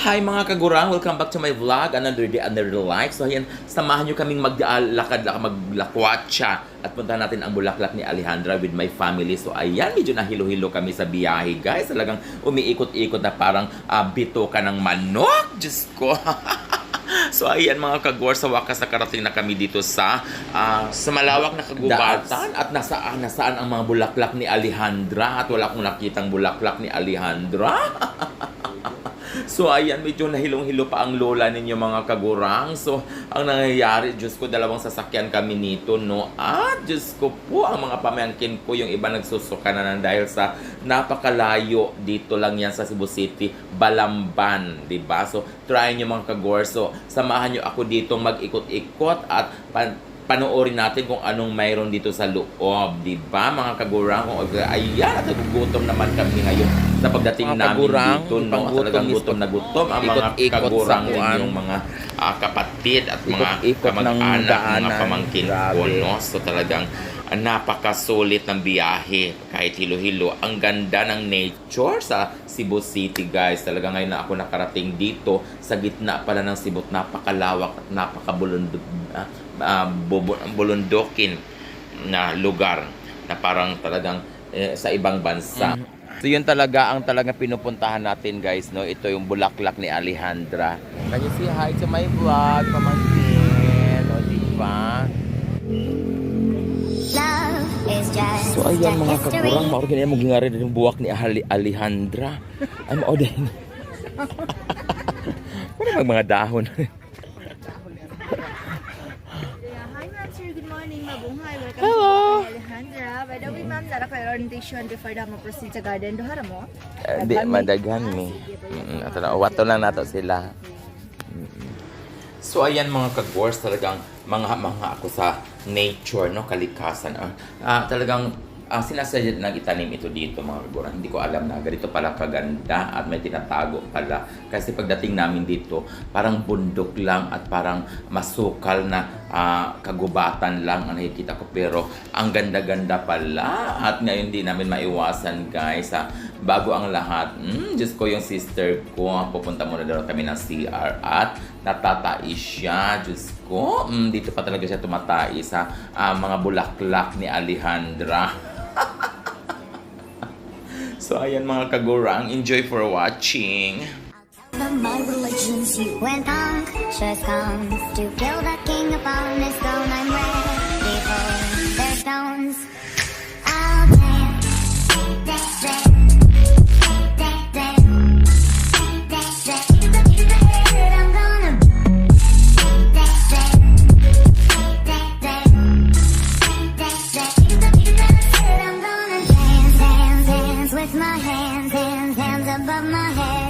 Hi mga kagurang, welcome back to my vlog, another day, another life. So ayan, samahan nyo kaming maglakad, maglakwatsa at puntahan natin ang bulaklak ni Alejandra with my family. So ayan, medyo nahilo-hilo kami sa biyahe guys. Talagang umiikot-ikot na parang uh, bito ka ng manok. Diyos ko. So ayan mga kagwar, sa wakas nakarating na kami dito sa ah, sa malawak na kagubatan at nasaan nasaan ang mga bulaklak ni Alejandra at wala akong nakitang bulaklak ni Alejandra. So ayan, medyo nahilong-hilo pa ang lola ninyo mga kagurang. So ang nangyayari, Diyos ko, dalawang sasakyan kami nito, no? At Diyos ko po, ang mga pamangkin ko, yung iba nagsusuka na ng dahil sa napakalayo dito lang yan sa Cebu City, Balamban, di ba? So try nyo mga kagor. So samahan nyo ako dito mag-ikot-ikot at pan- panoorin natin kung anong mayroon dito sa loob, di ba mga kagurang? Kung ayan, at nagugutom naman kami ngayon sa pagdating Mga namin kagurang, dito, no? is gutom na gutom ang mga ikot-ikot kagurang yung mga ah, kapatid at mga ng kamag-anak, mga pamangkin ko, no? So talagang ah, napakasulit ng biyahe kahit hilo-hilo. Ang ganda ng nature sa Cebu City, guys. Talaga ngayon na ako nakarating dito sa gitna pala ng Cebu. Napakalawak at napakabulundok ah, ah, bubu- bulundokin na lugar na parang talagang eh, sa ibang bansa. So yun talaga ang talaga pinupuntahan natin guys, no? Ito yung bulaklak ni Alejandra. Can you say hi to my vlog, pamangkin? O, diba? So ayan mga kagurang, mauro ganyan mong gingari din yung buwak ni Ali Alejandra. Ay, mao din. Ano mag mga dahon? Yeah, hi ma'am sir, good morning. Mabuhay. Welcome Hello. to Alejandra. By the way, ma'am, lara kayo orientation before na mo-proceed sa garden. Duhara mo? Eh, Di, madaghan mi. Mm, ato na, wato lang nato sila. So ayan mga kagwars, talagang mga mga ako sa nature, no, kalikasan. Ah, ah, talagang ang sinasadya ng itanim ito dito mga kagwars. Hindi ko alam na ganito pala kaganda at may tinatago pala. Kasi pagdating namin dito, parang bundok lang at parang masukal na ah, kagubatan lang ang nakikita ko. Pero ang ganda-ganda pala at ngayon di namin maiwasan guys. ah, bago ang lahat, mm, Diyos ko yung sister ko, pupunta muna daw kami ng CR at natatais siya, Diyos ko. Mm, dito pa talaga siya tumatai sa ah, mga bulaklak ni Alejandra. so ayan mga kagurang, enjoy for watching. Of my religions, you went unctuous comes to kill the king upon his throne. I'm ready above my head,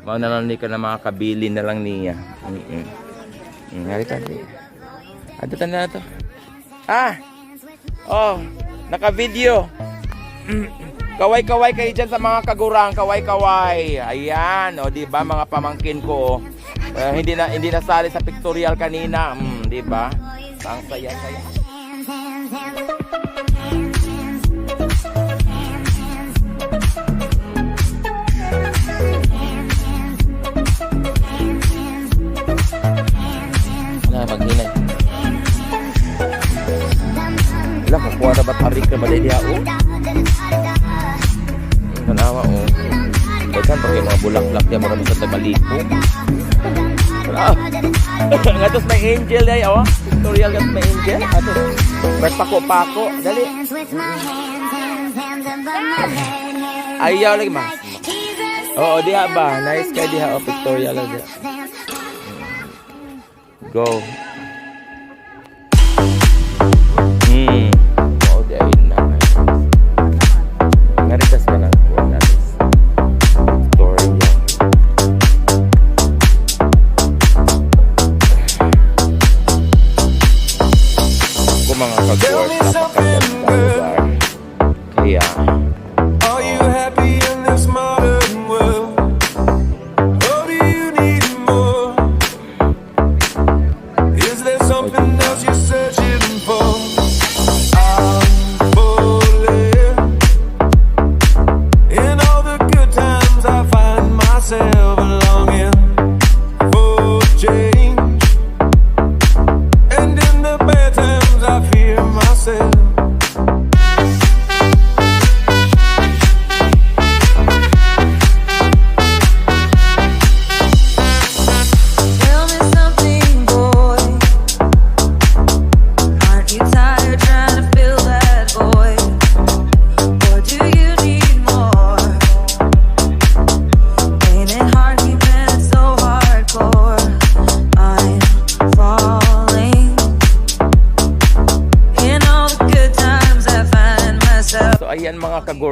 Mga nalanik ka na mga kabili na lang niya. Mm, harita di. Ato tanda na to. Ah! Oh, naka-video. Kaway-kaway kayo dyan sa mga kagurang, kaway-kaway. Ayan, o di ba mga pamangkin ko. eh, hindi na hindi nasali sa pictorial kanina, mm, di ba? Ang saya-saya. Na maghinay. Wala kukuha na ba tarik na balay diha o? Ang Kanawa o. Daghan pa kayo mga bulaklak diya marami sa tabaliko. Ah. Ngatos may angel ay oh. Tutorial gat may angel. Ato. May pako-pako. Dali. Ayaw lagi. Jesus Oo, diha ba? Nice kay diha o pictorial lang diha. go.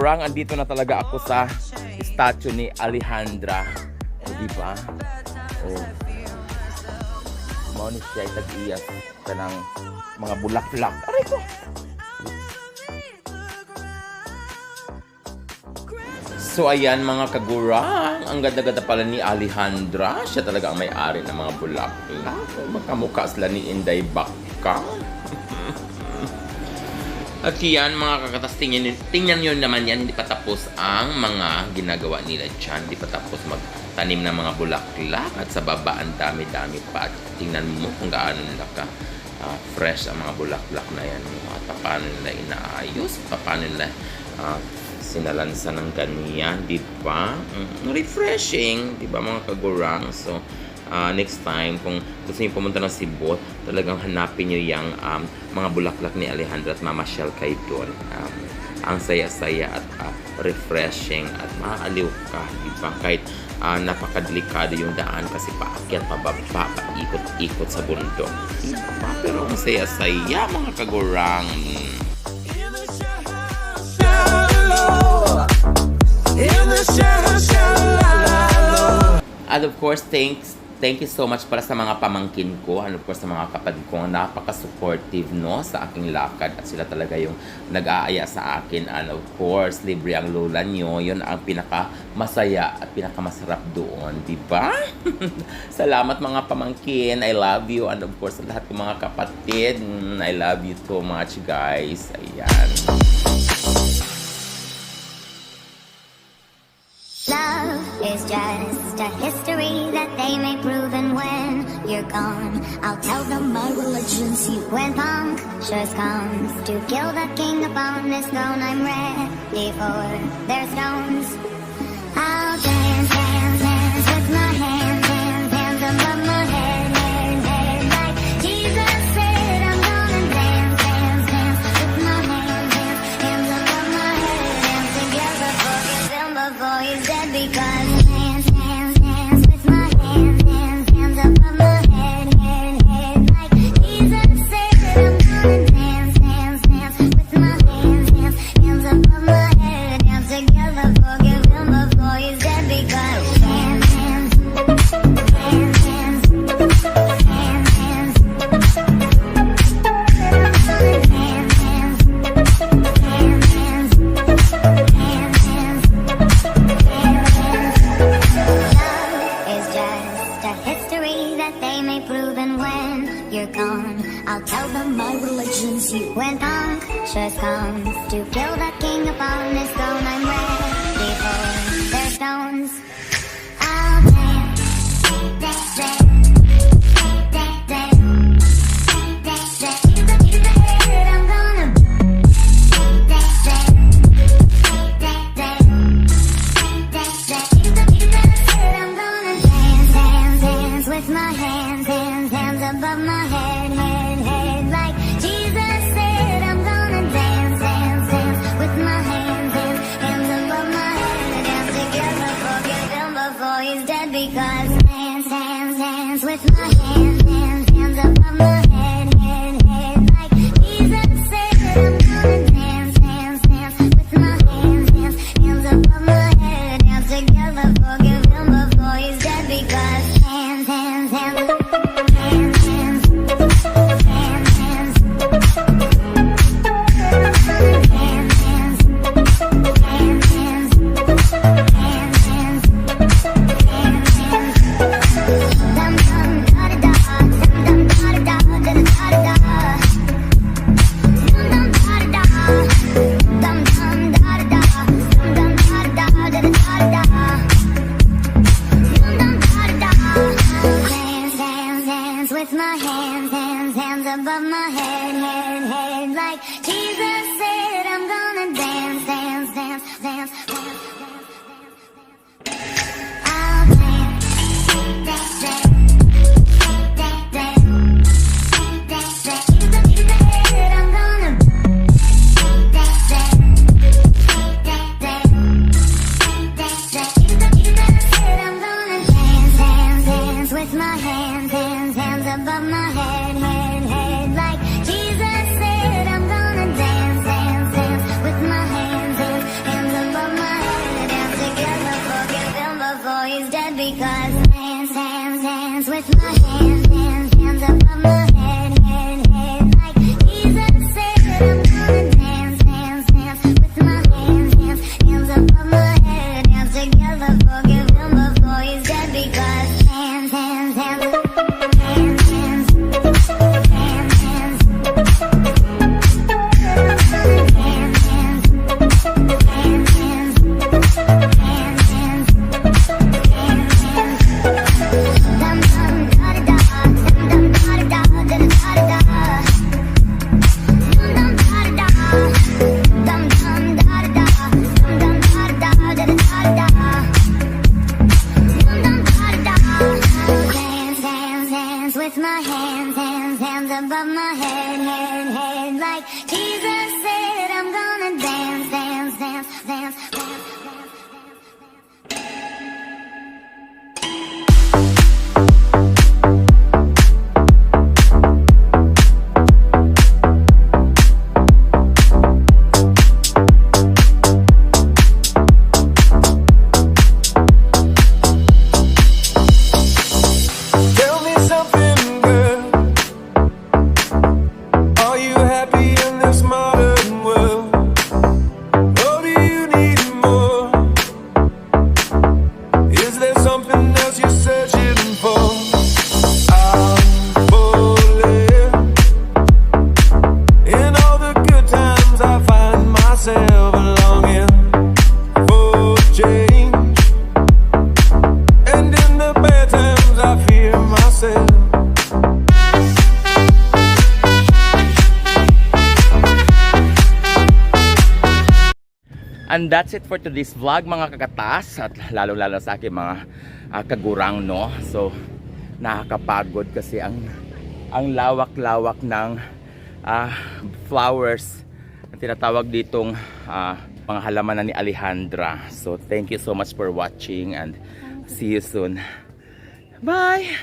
Kagurang, andito na talaga ako sa statue ni Alejandra. O di ba? Mao ni siya ay tag-iyas ka ng mga bulaklak. Aray ko! So ayan mga kagurang, ang ganda-ganda pala ni Alejandra. Siya talaga ang may-ari ng mga bulaklak. Magkamukha sila ni Inday Bakka. At yan mga kakatas, tingnan, tingnan nyo naman yan, hindi pa tapos ang mga ginagawa nila dyan. Hindi pa tapos magtanim ng mga bulaklak at sa baba ang dami-dami pa. At tingnan mo kung gaano nila ka ah, fresh ang mga bulaklak na yan. At paano nila inaayos, paano nila ah, sinalansa ng ganyan, di ba? Mm, refreshing, di ba mga kagurang? So, ah, next time, kung gusto niyo pumunta ng Cebu, talagang hanapin niyo yung um, mga bulaklak ni Alejandra at mamasyal kayo doon. Um, ang saya-saya at ah, refreshing at maaaliw ka, di ba? Kahit ah, napakadelikado yung daan kasi paakyat, pababa, paikot-ikot sa bundok. Di ba? Pero ang saya-saya, mga kagurang. And of course, thanks Thank you so much para sa mga pamangkin ko and of course sa mga kapatid ko. Na napaka-supportive no sa aking lakad at sila talaga yung nag-aaya sa akin. And of course libre ang lola nyo. Yun ang pinaka masaya at pinaka masarap doon di ba? Salamat mga pamangkin. I love you and of course lahat ng mga kapatid. Mm, I love you so much guys. Ayan is just a history that they may prove, and when you're gone, I'll tell them my religion's you. When punctures comes to kill the king upon this throne, I'm ready for their stones. Cause hands, hands, hands with my hands, hands, hands above my hands And that's it for today's vlog mga kagatas at lalo-lalo sa akin mga uh, kagurang no. So nakakapagod kasi ang ang lawak-lawak ng uh, flowers na tinatawag ditong uh, mga halaman na ni Alejandra. So thank you so much for watching and see you soon. Bye!